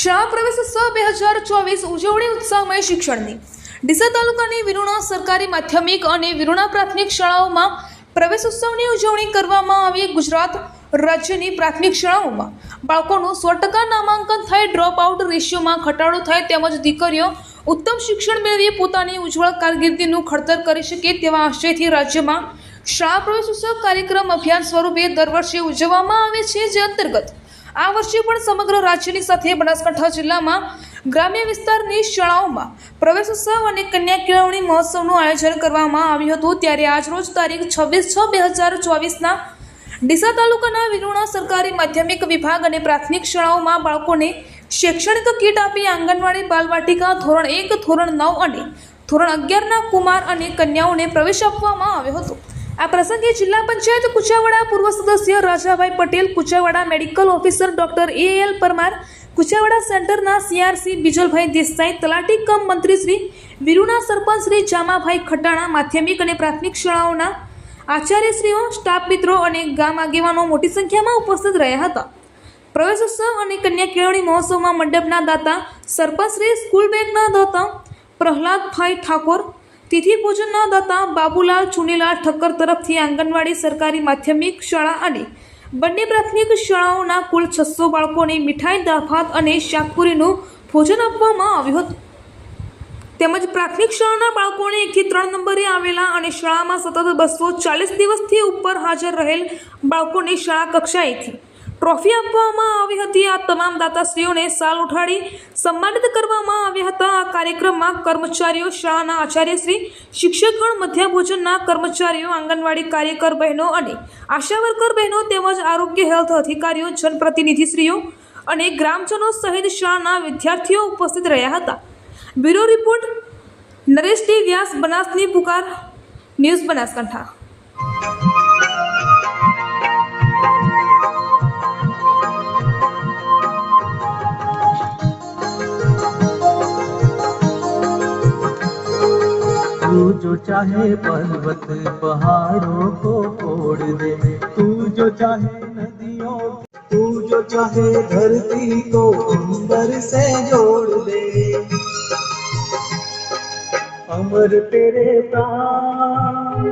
શાળા પ્રવેશોત્સવ બે હજાર ચોવીસ ઉજવણી ઉત્સાહમય શિક્ષણની. ડીસા તાલુકાની વિરુણા સરકારી માધ્યમિક અને વિરુણા પ્રાથમિક શાળાઓમાં પ્રવેશોત્સવની ઉજવણી કરવામાં આવી. ગુજરાત રાજ્યની પ્રાથમિક શાળાઓમાં બાળકોનું સો ટકા નામાંકન થાય ડ્રોપ આઉટ રેશિયોમાં ઘટાડો થાય તેમજ દીકરીઓ ઉત્તમ શિક્ષણ મેળવી પોતાની ઉજ્જવળ કારકિર્દીનું ખડતર કરી શકે તેવા આશયથી રાજ્યમાં શાળા પ્રવેશોત્સવ કાર્યક્રમ અભિયાન સ્વરૂપે દર વર્ષે ઉજવવામાં આવે છે. જે અંતર્ગત આ વર્ષે પણ સમગ્ર રાજ્યની સાથે બનાસકાંઠા જિલ્લામાં ગ્રામ્ય વિસ્તારની શાળાઓમાં પ્રવેશોત્સવ અને કન્યા કેળવણી મહોત્સવનું આયોજન કરવામાં આવ્યું હતું. ત્યારે આજરોજ તારીખ છવ્વીસ છ બે હજાર ચોવીસના ડીસા તાલુકાના વિરુણા સરકારી માધ્યમિક વિભાગ અને પ્રાથમિક શાળાઓમાં બાળકોને શૈક્ષણિક કીટ આપી આંગણવાડી બાલવાટિકા ધોરણ એક, ધોરણ નવ અને ધોરણ અગિયારના કુમાર અને કન્યાઓને પ્રવેશ આપવામાં આવ્યો હતો. આ પ્રસંગે જિલ્લા પંચાયત કુચાવાડા પૂર્વ સદસ્ય Rajabhai Patel, Kuchawada medical officer doctor A L Parmar, Kuchawada સેન્ટરના સીઆરસી બિજલભાઈ દેસાઈ, તલાટી કમ મંત્રી શ્રી વિરુના સરપંચ શ્રી જામાભાઈ ખટાણા, માધ્યમિક અને પ્રાથમિક શાળાઓના આચાર્યશ્રીઓ, સ્ટાફ મિત્રો અને ગામ આગેવાનો મોટી સંખ્યામાં ઉપસ્થિત રહ્યા હતા. પ્રવેશોત્સવ અને કન્યા કેળવણી મહોત્સવમાં મંડપના દાતા સરપંચશ્રી સ્કૂલ બેગના દાતા પ્રહલાદભાઈ ઠાકોર તિથિ ન દાતા બાબુલાલ ચુનીલાલ ઠક્કર તરફથી આંગણવાડી સરકારી માધ્યમિક શાળા અને બંને પ્રાથમિક શાળાઓના કુલ છસો બાળકોને મીઠાઈ, દાળભાત અને શાકપુરીનું ભોજન આપવામાં આવ્યું હતું. તેમજ પ્રાથમિક શાળાના બાળકોને એકથી ત્રણ નંબરે આવેલા અને શાળામાં સતત બસો ચાલીસ દિવસથી ઉપર હાજર રહેલ બાળકોને શાળા કક્ષાએથી ટ્રોફી આપવામાં આવી હતી. આ તમામ દાતાશ્રીઓને સાલ ઉઠાડી સન્માનિત કરવામાં આવ્યા હતા. આ કાર્યક્રમમાં કર્મચારીઓ, શાળાના આચાર્યશ્રી, શિક્ષકગણ, મધ્યાભોજનના કર્મચારીઓ, આંગણવાડી કાર્યકર બહેનો અને આશા વર્કર બહેનો તેમજ આરોગ્ય, હેલ્થ અધિકારીઓ, જનપ્રતિનિધિશ્રીઓ અને ગ્રામજનો સહિત શાળાના વિદ્યાર્થીઓ ઉપસ્થિત રહ્યા હતા. Bureau report, Naresh D Vyas, બનાસની પુકાર, ન્યૂઝ બનાસકાંઠા. तू जो चाहे पर्वत पहाड़ों को फोड़ दे। तू जो चाहे नदियों तू जो चाहे धरती को अंबर से जोड़ दे। अमर तेरे प्राण।